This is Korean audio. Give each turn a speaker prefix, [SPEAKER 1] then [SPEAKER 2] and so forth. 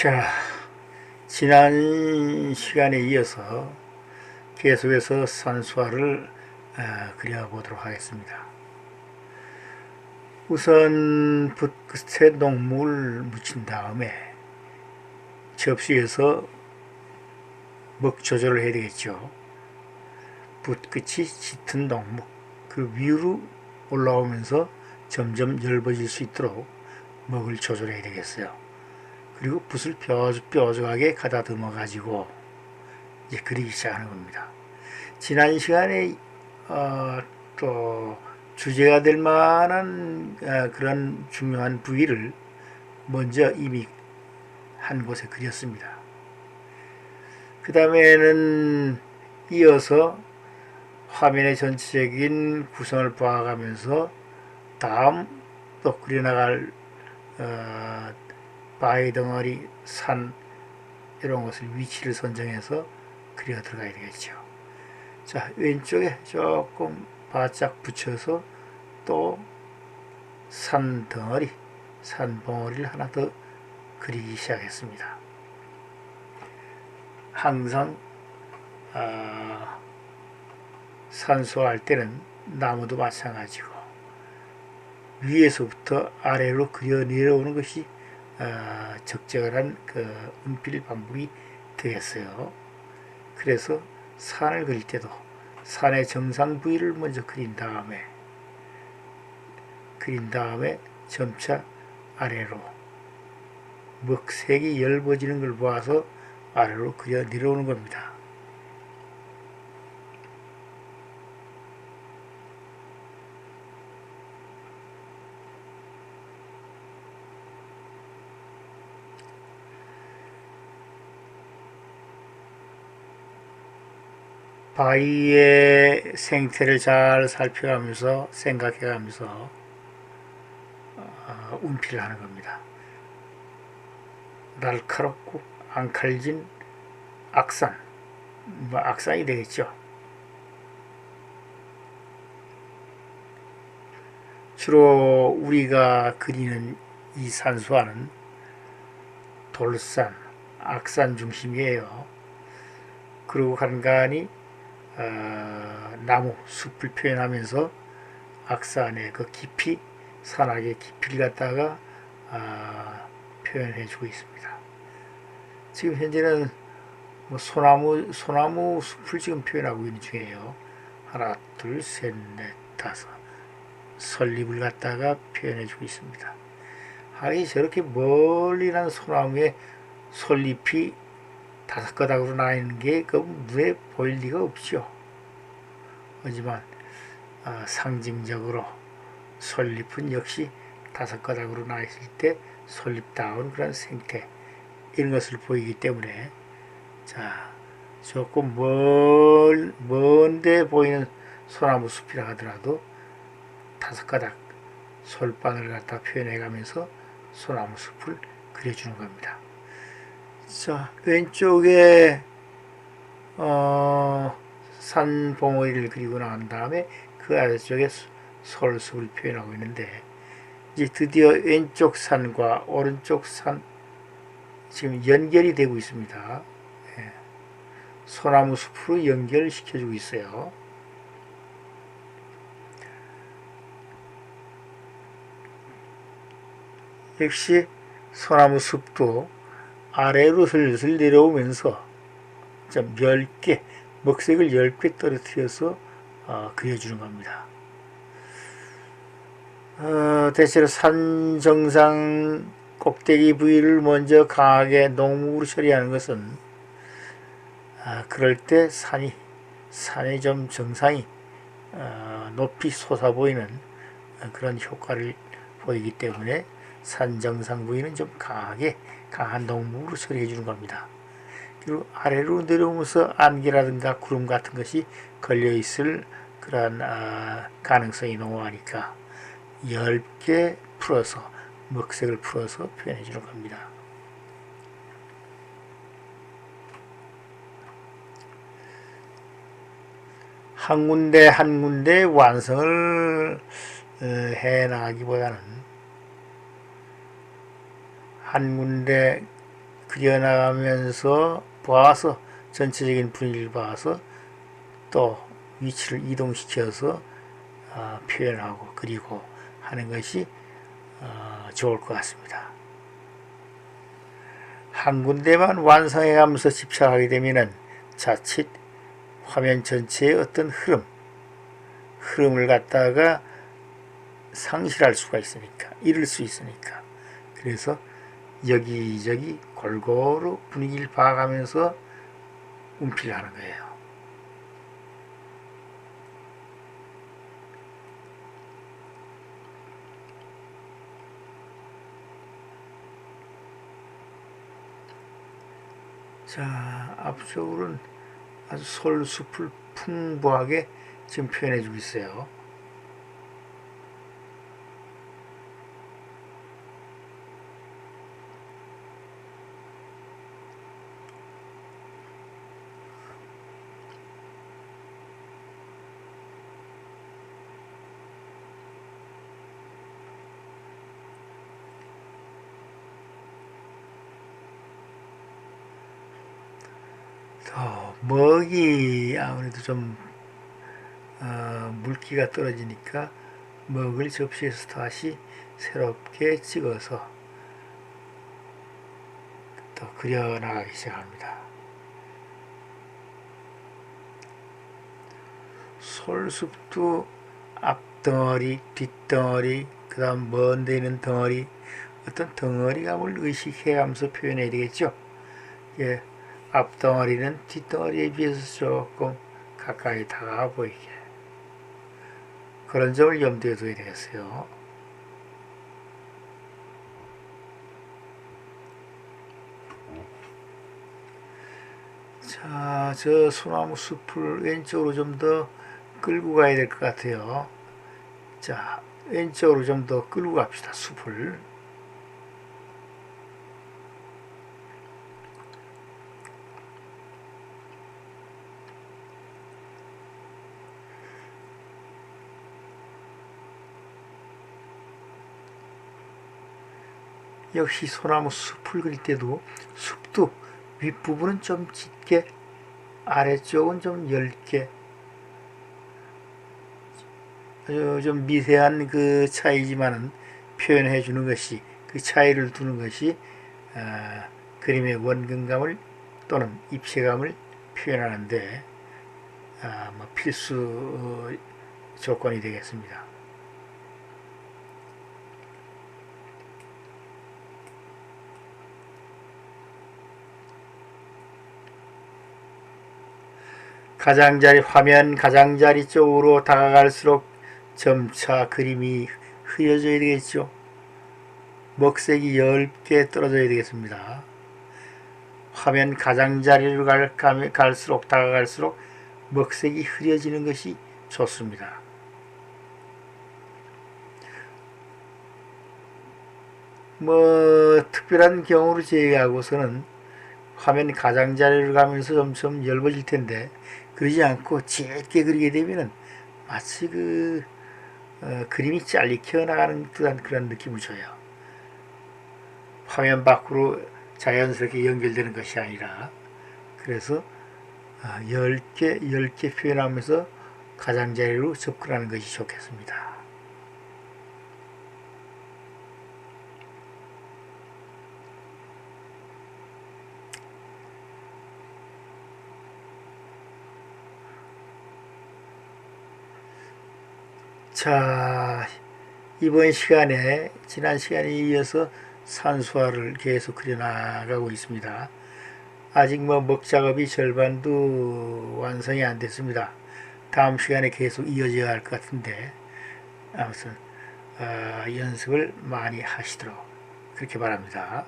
[SPEAKER 1] 자, 지난 시간에 이어서 계속해서 산수화를 아, 그려보도록 하겠습니다. 우선 붓 끝에 녹물 묻힌 다음에 접시에서 먹 조절을 해야 되겠죠. 붓 끝이 짙은 녹목 그 위로 올라오면서 점점 엷어질 수 있도록 먹을 조절해야 되겠어요. 그리고 붓을 뾰족, 뾰족하게 가다듬어 가지고 이제 그리기 시작하는 겁니다. 지난 시간에 어, 또 주제가 될 만한 어, 그런 중요한 부위를 먼저 이미 한 곳에 그렸습니다. 그 다음에는 이어서 화면의 전체적인 구성을 봐가면서 다음 또 그려나갈 어, 바위 덩어리, 산 이런 것을 위치를 선정해서 그려 들어가야 되겠죠. 자 왼쪽에 조금 바짝 붙여서 또 산 덩어리, 산 봉우리를 하나 더 그리기 시작했습니다. 항상 아, 산소할 때는 나무도 마찬가지고 위에서부터 아래로 그려 내려오는 것이 어, 적절한 그 운필 방법이 되겠어요. 그래서 산을 그릴 때도 산의 정상 부위를 먼저 그린 다음에 그린 다음에 점차 아래로 먹색이 엷어지는 걸 보아서 아래로 그려 내려오는 겁니다. 바위의 생태를 잘 살펴가면서 생각해가면서 어, 운피를 하는 겁니다. 날카롭고 앙칼진 악산, 뭐 악산이 되겠죠. 주로 우리가 그리는 이 산수화는 돌산, 악산 중심이에요. 그리고 간간히 어, 나무, 숲을 표현하면서 악산의 그 깊이, 산악의 깊이를 갖다가 어, 표현해 주고 있습니다. 지금 현재는 뭐 소나무, 소나무 숲을 지금 표현하고 있는 중이에요. 하나, 둘, 셋, 넷, 다섯. 설립을 갖다가 표현해 주고 있습니다. 하기 저렇게 멀리 난 소나무에 설립이 다섯 가닥으로 나 있는 게 그 눈에 보일 리가 없죠. 하지만 어, 상징적으로 설립은 역시 다섯 가닥으로 나 있을 때 설립다운 그런 생태 이런 것을 보이기 때문에 자 조금 멀 먼데 보이는 소나무 숲이라 하더라도 다섯 가닥 솔방을 갖다 표현해 가면서 소나무 숲을 그려주는 겁니다. 자, 왼쪽에 어, 산 봉우리를 그리고 난 다음에 그 아래쪽에 솔숲을 표현하고 있는데 이제 드디어 왼쪽 산과 오른쪽 산 지금 연결이 되고 있습니다. 예. 소나무 숲으로 연결시켜주고 있어요. 역시 소나무 숲도 아래로 슬슬 내려오면서 좀 10개, 먹색을 10개 떨어뜨려서 어, 그려주는 겁니다. 어, 대체로 산 정상 꼭대기 부위를 먼저 강하게 농목으로 처리하는 것은 아, 그럴 때 산이 산의 좀 정상이 어, 높이 솟아 보이는 그런 효과를 보이기 때문에 산 정상 부위는 좀 강하게 강한 농목으로 처리해 주는 겁니다. 그리고 아래로 내려오면서 안개라든가 구름 같은 것이 걸려 있을 그런 아, 가능성이 농후하니까 얇게 풀어서 먹색을 풀어서 표현해 주는 겁니다. 한 군데 한 군데 완성을 어, 해 나가기보다는 한 군데 그려나가면서 봐서 전체적인 분위기를 봐서 또 위치를 이동시켜서 어, 표현하고 그리고 하는 것이 어, 좋을 것 같습니다. 한 군데만 완성해 가면서 집착하게 되면은 자칫 화면 전체의 어떤 흐름, 흐름을 갖다가 상실할 수가 있으니까, 잃을 수 있으니까. 그래서 여기저기 골고루 분위기를 봐가면서 운필을 하는 거예요. 자, 앞쪽으로는 아주 솔 숲을 풍부하게 지금 표현해 주고 있어요. 더 먹이 아무래도 좀 어, 물기가 떨어지니까 먹을 접시에서 다시 새롭게 찍어서 또 그려나가기 시작합니다. 솔숲도 앞덩어리, 뒷덩어리, 그 다음 먼데 있는 덩어리, 어떤 덩어리감을 의식해가면서 표현해야 되겠죠. 예, 앞덩어리는 뒷덩어리에 비해서 조금 가까이 다가가 보이게 그런 점을 염두에 둬야 되겠어요. 자, 저 소나무 숲을 왼쪽으로 좀 더 끌고 가야 될 것 같아요. 자, 왼쪽으로 좀 더 끌고 갑시다, 숲을. 역시 소나무 숲을 그릴 때도 숲도 윗부분은 좀 짙게 아래쪽은 좀 아주 좀 미세한 그 차이지만은 표현해 주는 것이 그 차이를 두는 것이 아, 그림의 원근감을 또는 입체감을 표현하는데 아, 뭐 필수 어, 조건이 되겠습니다. 가장자리 화면 가장자리 쪽으로 다가갈수록 점차 그림이 흐려져야 되겠죠. 먹색이 얇게 떨어져야 되겠습니다. 화면 가장자리로 갈, 갈수록 다가갈수록 먹색이 흐려지는 것이 좋습니다. 뭐 특별한 경우를 제외하고서는 화면 가장자리로 가면서 점점 얇아질 텐데 그러지 않고 짙게 그리게 되면은 마치 그 어, 그림이 잘리켜 나가는 듯한 그런 느낌을 줘요. 화면 밖으로 자연스럽게 연결되는 것이 아니라 그래서 어, 얇게 얇게 표현하면서 가장자리로 접근하는 것이 좋겠습니다. 자, 이번 시간에 지난 시간에 이어서 산수화를 계속 그려나가고 있습니다. 아직 뭐 먹작업이 절반도 완성이 안 됐습니다. 다음 시간에 계속 이어져야 할 것 같은데 아무튼 어, 연습을 많이 하시도록 그렇게 바랍니다.